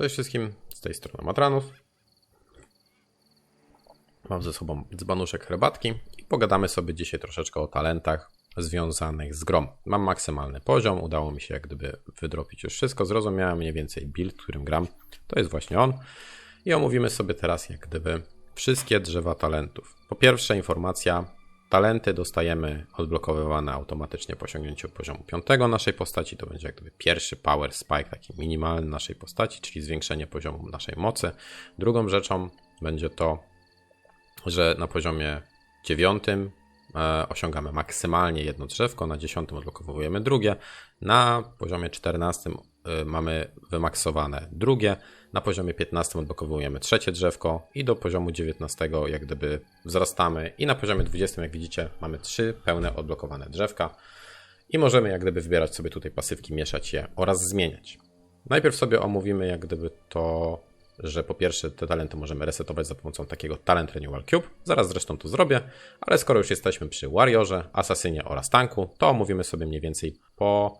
Cześć wszystkim, z tej strony Matranus. Mam ze sobą dzbanuszek herbatki i pogadamy sobie dzisiaj troszeczkę o talentach związanych z grom. Mam maksymalny poziom, udało mi się jak gdyby wydropić już wszystko, zrozumiałem mniej więcej build, którym gram. To jest właśnie on. I omówimy sobie teraz jak gdyby wszystkie drzewa talentów. Po pierwsze informacja, talenty dostajemy odblokowywane automatycznie po osiągnięciu poziomu 5 naszej postaci. To będzie jak gdyby pierwszy power spike, taki minimalny naszej postaci, czyli zwiększenie poziomu naszej mocy. Drugą rzeczą będzie to, że na poziomie 9 e, osiągamy maksymalnie jedno drzewko, na 10 odblokowujemy drugie, na poziomie 14 e, mamy wymaksowane drugie, na poziomie 15 odblokowujemy trzecie drzewko i do poziomu 19 jak gdyby wzrastamy i na poziomie 20 jak widzicie mamy trzy pełne odblokowane drzewka i możemy jak gdyby wybierać sobie tutaj pasywki, mieszać je oraz zmieniać. Najpierw sobie omówimy jak gdyby to, że po pierwsze te talenty możemy resetować za pomocą takiego Talent Renewal Cube. Zaraz zresztą to zrobię, ale skoro już jesteśmy przy Warriorze, Asasynie oraz Tanku, to omówimy sobie mniej więcej po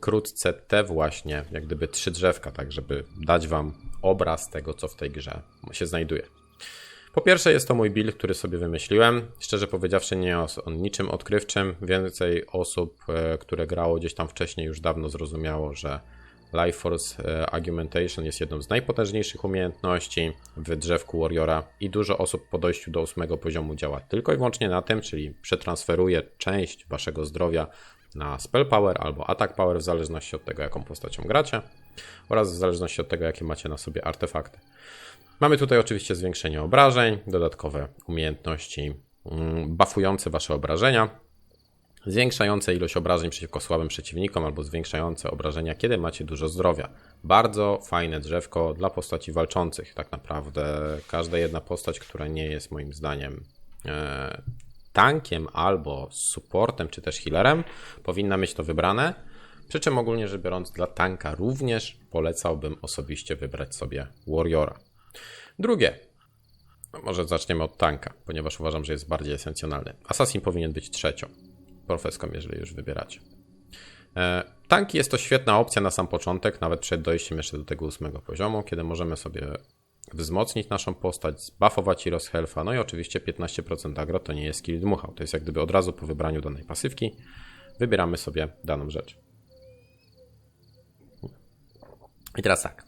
krótce te właśnie, jak gdyby trzy drzewka, tak żeby dać Wam obraz tego, co w tej grze się znajduje. Po pierwsze jest to mój build, który sobie wymyśliłem. Szczerze powiedziawszy nie jest on niczym odkrywczym. Więcej osób, e, które grało gdzieś tam wcześniej już dawno zrozumiało, że Life Force e, Augmentation jest jedną z najpotężniejszych umiejętności w drzewku Warriora i dużo osób po dojściu do ósmego poziomu działa tylko i wyłącznie na tym, czyli przetransferuje część waszego zdrowia na Spell Power albo Attack Power w zależności od tego, jaką postacią gracie oraz w zależności od tego, jakie macie na sobie artefakty. Mamy tutaj oczywiście zwiększenie obrażeń, dodatkowe umiejętności mm, buffujące wasze obrażenia, zwiększające ilość obrażeń przeciwko słabym przeciwnikom albo zwiększające obrażenia, kiedy macie dużo zdrowia. Bardzo fajne drzewko dla postaci walczących. Tak naprawdę każda jedna postać, która nie jest moim zdaniem e, tankiem albo supportem czy też healerem, powinna mieć to wybrane. Przy czym ogólnie rzecz biorąc dla tanka również polecałbym osobiście wybrać sobie Warriora. Drugie, no może zaczniemy od tanka, ponieważ uważam, że jest bardziej esencjonalny. Assassin powinien być trzecią profeską, jeżeli już wybieracie. E, tanki jest to świetna opcja na sam początek, nawet przed dojściem jeszcze do tego ósmego poziomu, kiedy możemy sobie wzmocnić naszą postać, zbuffować i rozhelfa, no i oczywiście 15% agro to nie jest skill dmuchał, to jest jak gdyby od razu po wybraniu danej pasywki wybieramy sobie daną rzecz. I teraz tak.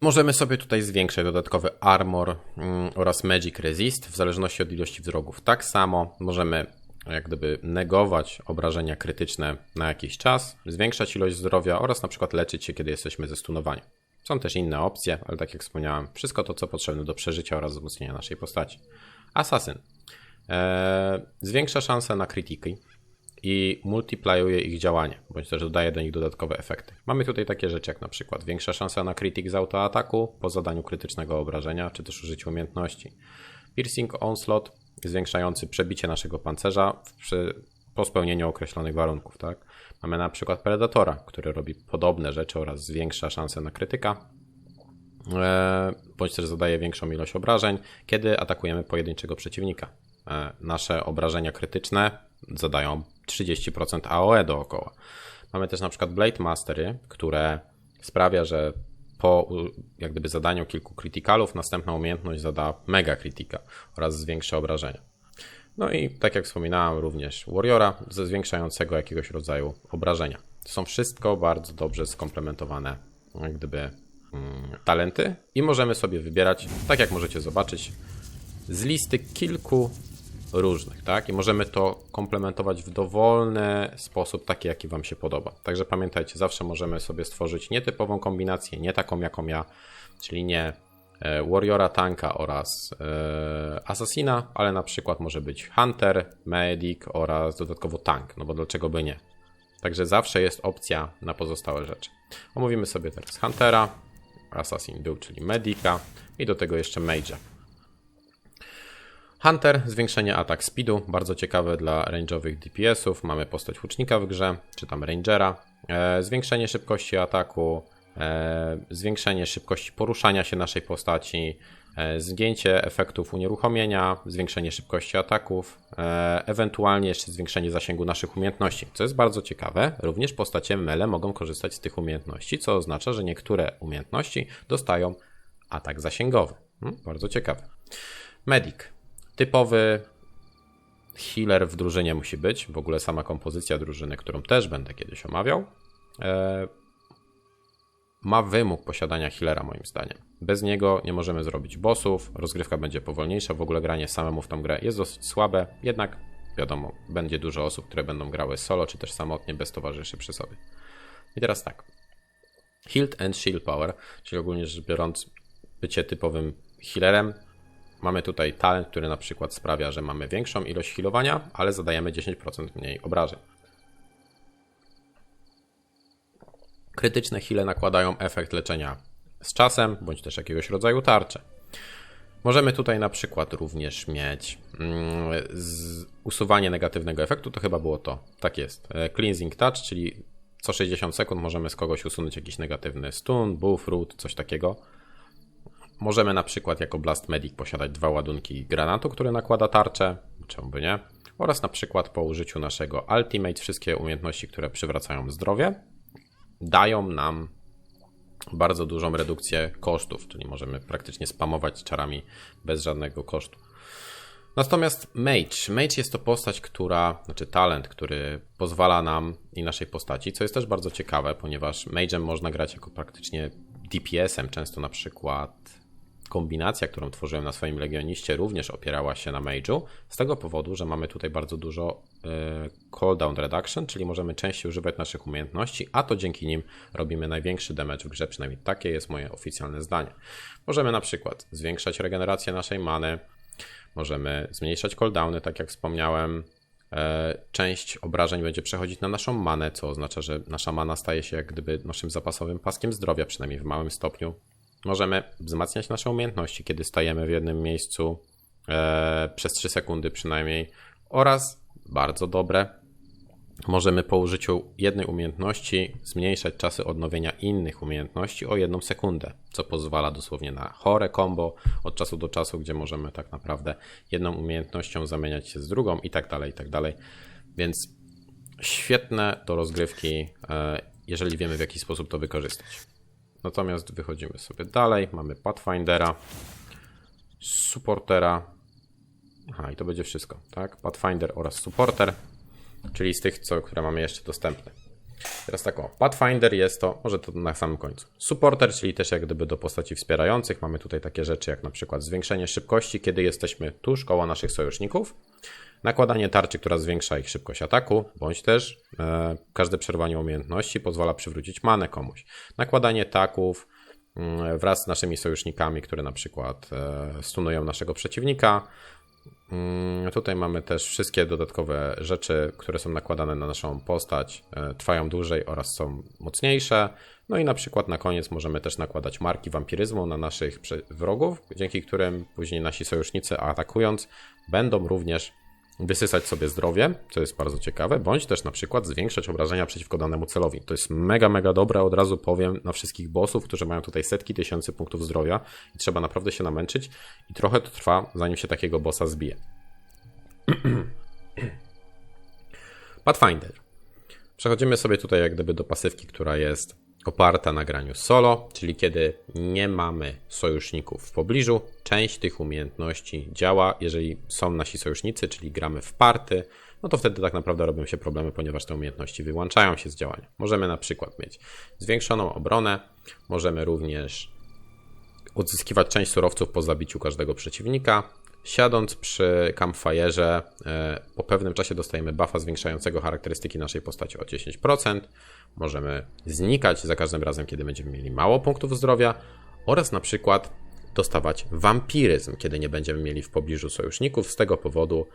Możemy sobie tutaj zwiększyć dodatkowy armor mm, oraz magic resist w zależności od ilości wrogów. Tak samo możemy jak gdyby negować obrażenia krytyczne na jakiś czas, zwiększać ilość zdrowia oraz na przykład leczyć się, kiedy jesteśmy zestunowani. Są też inne opcje, ale tak jak wspomniałem, wszystko to, co potrzebne do przeżycia oraz wzmocnienia naszej postaci. Assassin. Eee, zwiększa szanse na krytyki, i multiplyuje ich działanie, bądź też dodaje do nich dodatkowe efekty. Mamy tutaj takie rzeczy jak na przykład większa szansa na krytyk z autoataku po zadaniu krytycznego obrażenia, czy też użyciu umiejętności. Piercing Onslaught zwiększający przebicie naszego pancerza przy, po spełnieniu określonych warunków. Tak? Mamy na przykład Predatora, który robi podobne rzeczy oraz zwiększa szansę na krytyka, e, bądź też zadaje większą ilość obrażeń, kiedy atakujemy pojedynczego przeciwnika. E, nasze obrażenia krytyczne zadają 30% AOE dookoła. Mamy też na przykład Blade Mastery, które sprawia, że po jak gdyby zadaniu kilku krytykalów następna umiejętność zada mega krytyka oraz zwiększa obrażenia. No i tak jak wspominałem również Warriora ze zwiększającego jakiegoś rodzaju obrażenia. To są wszystko bardzo dobrze skomplementowane gdyby mm, talenty i możemy sobie wybierać, tak jak możecie zobaczyć, z listy kilku różnych, tak? I możemy to komplementować w dowolny sposób, taki jaki Wam się podoba. Także pamiętajcie, zawsze możemy sobie stworzyć nietypową kombinację, nie taką jaką ja, czyli nie Warriora, Tanka oraz e, Assassina, ale na przykład może być Hunter, Medic oraz dodatkowo Tank, no bo dlaczego by nie? Także zawsze jest opcja na pozostałe rzeczy. Omówimy sobie teraz Huntera, Assassin był, czyli Medica i do tego jeszcze Mage'a. Hunter, zwiększenie atak speedu, bardzo ciekawe dla range'owych DPS-ów. Mamy postać łucznika w grze, czy tam rangera. E, zwiększenie szybkości ataku, e, zwiększenie szybkości poruszania się naszej postaci, e, zgięcie efektów unieruchomienia, zwiększenie szybkości ataków, e, ewentualnie jeszcze zwiększenie zasięgu naszych umiejętności. Co jest bardzo ciekawe, również postacie mele mogą korzystać z tych umiejętności, co oznacza, że niektóre umiejętności dostają atak zasięgowy. Hmm, bardzo ciekawe. Medic. Typowy healer w drużynie musi być. W ogóle sama kompozycja drużyny, którą też będę kiedyś omawiał, e, ma wymóg posiadania healera, moim zdaniem. Bez niego nie możemy zrobić bossów, rozgrywka będzie powolniejsza, w ogóle granie samemu w tą grę jest dosyć słabe, jednak wiadomo, będzie dużo osób, które będą grały solo, czy też samotnie, bez towarzyszy przy sobie. I teraz tak. Healed and Shield Power, czyli ogólnie rzecz biorąc, bycie typowym healerem. Mamy tutaj talent, który na przykład sprawia, że mamy większą ilość healowania, ale zadajemy 10% mniej obrażeń. Krytyczne heale nakładają efekt leczenia z czasem, bądź też jakiegoś rodzaju tarcze. Możemy tutaj na przykład również mieć mm, usuwanie negatywnego efektu, to chyba było to. Tak jest. E, cleansing touch, czyli co 60 sekund możemy z kogoś usunąć jakiś negatywny stun, buff, root, coś takiego. Możemy na przykład jako Blast Medic posiadać dwa ładunki granatu, który nakłada tarczę, czemu by nie. Oraz na przykład po użyciu naszego Ultimate wszystkie umiejętności, które przywracają zdrowie, dają nam bardzo dużą redukcję kosztów, czyli możemy praktycznie spamować czarami bez żadnego kosztu. Natomiast Mage. Mage jest to postać, która, znaczy talent, który pozwala nam i naszej postaci, co jest też bardzo ciekawe, ponieważ Mage'em można grać jako praktycznie DPS-em, często na przykład kombinacja, którą tworzyłem na swoim Legioniście, również opierała się na Mage'u, z tego powodu, że mamy tutaj bardzo dużo y, cooldown reduction, czyli możemy częściej używać naszych umiejętności, a to dzięki nim robimy największy damage w grze, przynajmniej takie jest moje oficjalne zdanie. Możemy na przykład zwiększać regenerację naszej many, możemy zmniejszać cooldowny, tak jak wspomniałem, e, część obrażeń będzie przechodzić na naszą manę, co oznacza, że nasza mana staje się jak gdyby naszym zapasowym paskiem zdrowia, przynajmniej w małym stopniu. Możemy wzmacniać nasze umiejętności, kiedy stajemy w jednym miejscu e, przez 3 sekundy przynajmniej. Oraz bardzo dobre, możemy po użyciu jednej umiejętności zmniejszać czasy odnowienia innych umiejętności o jedną sekundę, co pozwala dosłownie na chore combo od czasu do czasu, gdzie możemy tak naprawdę jedną umiejętnością zamieniać się z drugą i tak dalej, i tak dalej. Więc świetne do rozgrywki, e, jeżeli wiemy w jaki sposób to wykorzystać. Natomiast wychodzimy sobie dalej. Mamy Pathfindera, Supportera. Aha, i to będzie wszystko, tak? Pathfinder oraz Supporter, czyli z tych, co, które mamy jeszcze dostępne. Teraz tak o, Pathfinder jest to, może to na samym końcu. Supporter, czyli też jak gdyby do postaci wspierających. Mamy tutaj takie rzeczy jak na przykład zwiększenie szybkości, kiedy jesteśmy tuż koło naszych sojuszników. Nakładanie tarczy, która zwiększa ich szybkość ataku, bądź też e, każde przerwanie umiejętności pozwala przywrócić manę komuś. Nakładanie taków e, wraz z naszymi sojusznikami, które na przykład e, stunują naszego przeciwnika. Mm, tutaj mamy też wszystkie dodatkowe rzeczy, które są nakładane na naszą postać, e, trwają dłużej oraz są mocniejsze. No i na przykład na koniec możemy też nakładać marki wampiryzmu na naszych wrogów, dzięki którym później nasi sojusznicy atakując będą również wysysać sobie zdrowie, co jest bardzo ciekawe, bądź też na przykład zwiększać obrażenia przeciwko danemu celowi. To jest mega, mega dobre, od razu powiem, na wszystkich bossów, którzy mają tutaj setki tysięcy punktów zdrowia i trzeba naprawdę się namęczyć i trochę to trwa, zanim się takiego bossa zbije. Pathfinder. Przechodzimy sobie tutaj jak gdyby do pasywki, która jest oparta na graniu solo, czyli kiedy nie mamy sojuszników w pobliżu, część tych umiejętności działa, jeżeli są nasi sojusznicy, czyli gramy w party, no to wtedy tak naprawdę robią się problemy, ponieważ te umiejętności wyłączają się z działania. Możemy na przykład mieć zwiększoną obronę, możemy również odzyskiwać część surowców po zabiciu każdego przeciwnika, Siadąc przy campfire'ze, e, po pewnym czasie dostajemy buffa zwiększającego charakterystyki naszej postaci o 10%. Możemy znikać za każdym razem, kiedy będziemy mieli mało punktów zdrowia oraz na przykład dostawać wampiryzm, kiedy nie będziemy mieli w pobliżu sojuszników. Z tego powodu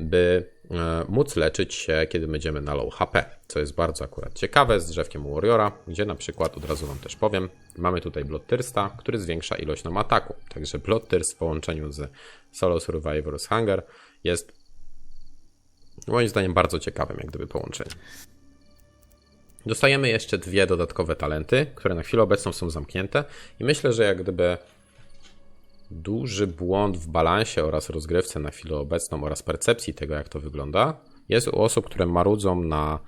by e, móc leczyć się, kiedy będziemy na low HP, co jest bardzo akurat ciekawe z drzewkiem Warriora, gdzie na przykład, od razu Wam też powiem, mamy tutaj Bloodthirsta, który zwiększa ilość nam ataku. Także Bloodthirst w połączeniu z Solo Survivors Hunger jest moim zdaniem bardzo ciekawym jak gdyby połączeniem. Dostajemy jeszcze dwie dodatkowe talenty, które na chwilę obecną są zamknięte i myślę, że jak gdyby duży błąd w balansie oraz rozgrywce na chwilę obecną oraz percepcji tego, jak to wygląda, jest u osób, które marudzą na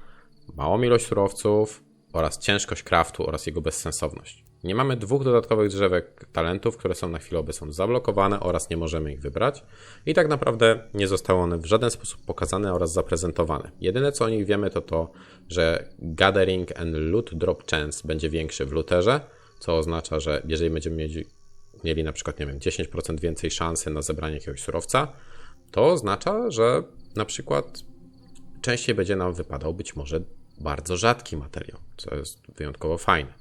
małą ilość surowców oraz ciężkość craftu oraz jego bezsensowność. Nie mamy dwóch dodatkowych drzewek talentów, które są na chwilę obecną zablokowane oraz nie możemy ich wybrać. I tak naprawdę nie zostały one w żaden sposób pokazane oraz zaprezentowane. Jedyne co o nich wiemy to to, że Gathering and Loot Drop Chance będzie większy w looterze, co oznacza, że jeżeli będziemy mieli, mieli na przykład, nie wiem, 10% więcej szansy na zebranie jakiegoś surowca, to oznacza, że na przykład częściej będzie nam wypadał być może bardzo rzadki materiał, co jest wyjątkowo fajne.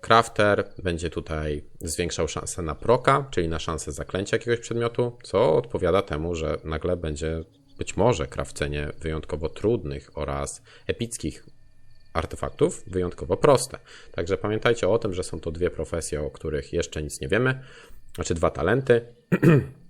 Crafter będzie tutaj zwiększał szansę na proka, czyli na szansę zaklęcia jakiegoś przedmiotu, co odpowiada temu, że nagle będzie być może krawcenie wyjątkowo trudnych oraz epickich artefaktów wyjątkowo proste. Także pamiętajcie o tym, że są to dwie profesje, o których jeszcze nic nie wiemy, znaczy dwa talenty.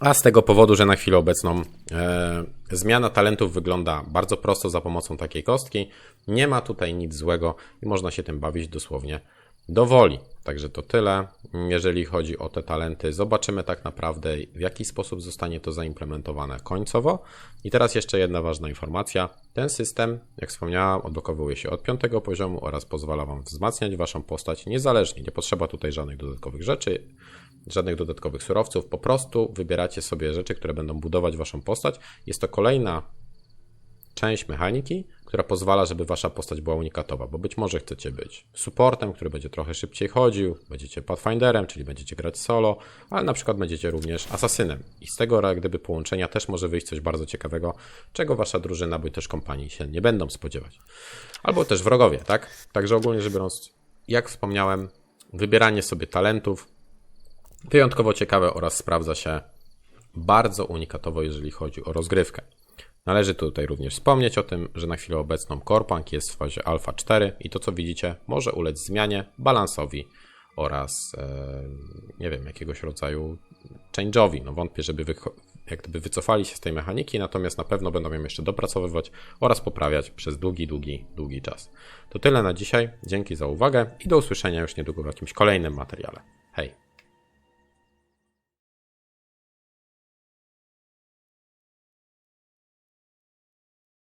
A z tego powodu, że na chwilę obecną e, zmiana talentów wygląda bardzo prosto za pomocą takiej kostki, nie ma tutaj nic złego i można się tym bawić dosłownie do woli. Także to tyle. Jeżeli chodzi o te talenty, zobaczymy tak naprawdę, w jaki sposób zostanie to zaimplementowane końcowo. I teraz jeszcze jedna ważna informacja. Ten system, jak wspomniałam, odblokowuje się od piątego poziomu oraz pozwala Wam wzmacniać Waszą postać niezależnie. Nie potrzeba tutaj żadnych dodatkowych rzeczy, żadnych dodatkowych surowców. Po prostu wybieracie sobie rzeczy, które będą budować Waszą postać. Jest to kolejna część mechaniki, która pozwala, żeby wasza postać była unikatowa, bo być może chcecie być supportem, który będzie trochę szybciej chodził, będziecie pathfinderem, czyli będziecie grać solo, ale na przykład będziecie również asasynem. I z tego jak gdyby połączenia też może wyjść coś bardzo ciekawego, czego wasza drużyna bądź też kompanii się nie będą spodziewać. Albo też wrogowie, tak? Także ogólnie rzecz biorąc, jak wspomniałem, wybieranie sobie talentów wyjątkowo ciekawe oraz sprawdza się bardzo unikatowo, jeżeli chodzi o rozgrywkę. Należy tutaj również wspomnieć o tym, że na chwilę obecną Corpunk jest w fazie Alpha 4 i to co widzicie może ulec zmianie, balansowi oraz e, nie wiem, jakiegoś rodzaju change'owi. No wątpię, żeby jak gdyby wycofali się z tej mechaniki, natomiast na pewno będą ją jeszcze dopracowywać oraz poprawiać przez długi, długi, długi czas. To tyle na dzisiaj. Dzięki za uwagę i do usłyszenia już niedługo w jakimś kolejnym materiale. Hej!